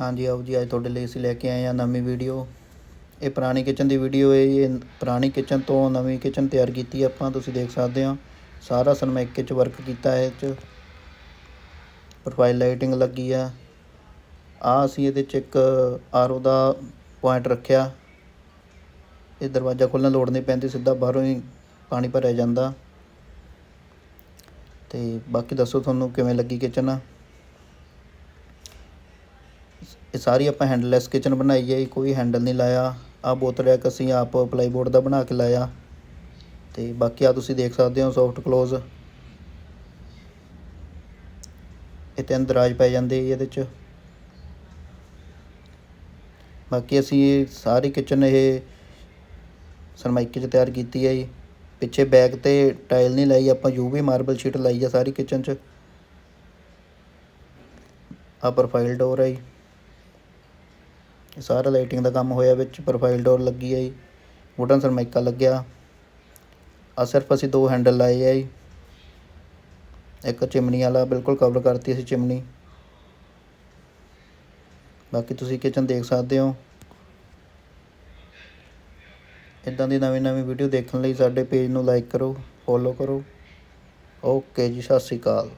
ਹਾਂਜੀ, ਆਓ ਜੀ, ਅੱਜ ਤੁਹਾਡੇ ਲਈ ਅਸੀਂ ਲੈ ਕੇ ਆਏ ਹਾਂ ਨਵੀਂ ਵੀਡੀਓ ਇਹ ਪੁਰਾਣੀ ਕਿਚਨ ਦੀ ਵੀਡੀਓ ਹੈ ਇਹ ਪੁਰਾਣੀ ਕਿਚਨ ਤੋਂ ਨਵੀਂ ਕਿਚਨ ਤਿਆਰ ਕੀਤੀ ਆਪਾਂ, ਤੁਸੀਂ ਦੇਖ ਸਕਦੇ ਹੋ। ਸਾਰਾ ਸਨਮਾਈਕੇ 'ਚ ਵਰਕ ਕੀਤਾ ਹੈ ਇਹ 'ਚ। ਪ੍ਰੋਫਾਈਲ ਲਾਈਟਿੰਗ ਲੱਗੀ ਆ ਆ ਅਸੀਂ ਇਹਦੇ 'ਚ ਇੱਕ ਆਰਓ ਦਾ ਪੁਆਇੰਟ ਰੱਖਿਆ। ਇਹ ਦਰਵਾਜ਼ਾ ਖੋਲ੍ਹਣ ਲੋੜ ਨਹੀਂ ਪੈਂਦੀ, ਸਿੱਧਾ ਬਾਹਰੋਂ ਹੀ ਪਾਣੀ ਭਰਿਆ ਜਾਂਦਾ। ਤੇ ਬਾਕੀ ਦੱਸੋ ਤੁਹਾਨੂੰ ਕਿਵੇਂ ਲੱਗੀ ਕਿਚਨ ਇਹ ਸਾਰੀ ਆਪਾਂ ਹੈਂਡਲੈਸ ਕਿਚਨ ਬਣਾਈ ਹੈ ਕੋਈ ਹੈਂਡਲ ਨਹੀਂ ਲਾਇਆ। ਆ ਬੋਤਲ ਰੈਕ ਅਸੀਂ ਆਪ ਪਲਾਈਬੋਰਡ ਦਾ ਬਣਾ ਕੇ ਲਾਇਆ। ਤੇ ਬਾਕੀ ਆ ਤੁਸੀਂ ਦੇਖ ਸਕਦੇ ਹੋ ਸੌਫਟ ਕਲੋਜ਼ ਇਹ ਤਿੰਨ ਦਰਾਜ ਪੈ ਜਾਂਦੇ ਜੀ ਇਹਦੇ ਚ। ਬਾਕੀ ਅਸੀਂ ਸਾਰੀ ਕਿਚਨ ਇਹ ਸਰਮਾਈਕੇ 'ਚ ਤਿਆਰ ਕੀਤੀ ਹੈ ਜੀ। ਪਿੱਛੇ ਬੈਕ ਤੇ ਟਾਈਲ ਨਹੀਂ ਲਾਈ, ਆਪਾਂ ਯੂਵੀ ਮਾਰਬਲ ਸ਼ੀਟ ਲਾਈ ਹੈ ਸਾਰੀ ਕਿਚਨ 'ਚ। ਆ ਪ੍ਰੋਫਾਈਲ ਡੋਰ ਹੈ ਜੀ। ਸਾਰਾ ਲਾਈਟਿੰਗ ਦਾ ਕੰਮ ਹੋਇਆ ਵਿੱਚ ਪ੍ਰੋਫਾਈਲ ਡੋਰ ਲੱਗੀ ਹੈ ਜੀ ਵੁਡਨ ਸਰਮਾਈਕਾ ਲੱਗਿਆ। ਆ ਸਿਰਫ ਅਸੀਂ ਦੋ ਹੈਂਡਲ ਲਾਏ ਆ ਜੀ। ਇੱਕ ਚਿਮਨੀ ਵਾਲਾ, ਬਿਲਕੁਲ ਕਵਰ ਕਰਤੀ ਅਸੀਂ ਚਿਮਨੀ ਬਾਕੀ ਤੁਸੀਂ ਕਿਚਨ ਦੇਖ ਸਕਦੇ ਹੋ। ਇਦਾਂ ਦੀ ਨਵੀਂ ਨਵੀਂ ਵੀਡੀਓ ਦੇਖਣ ਲਈ ਸਾਡੇ ਪੇਜ ਨੂੰ ਲਾਈਕ ਕਰੋ ਫੋਲੋ ਕਰੋ। ਓਕੇ ਜੀ, ਸਤਿ ਸ਼੍ਰੀ ਅਕਾਲ।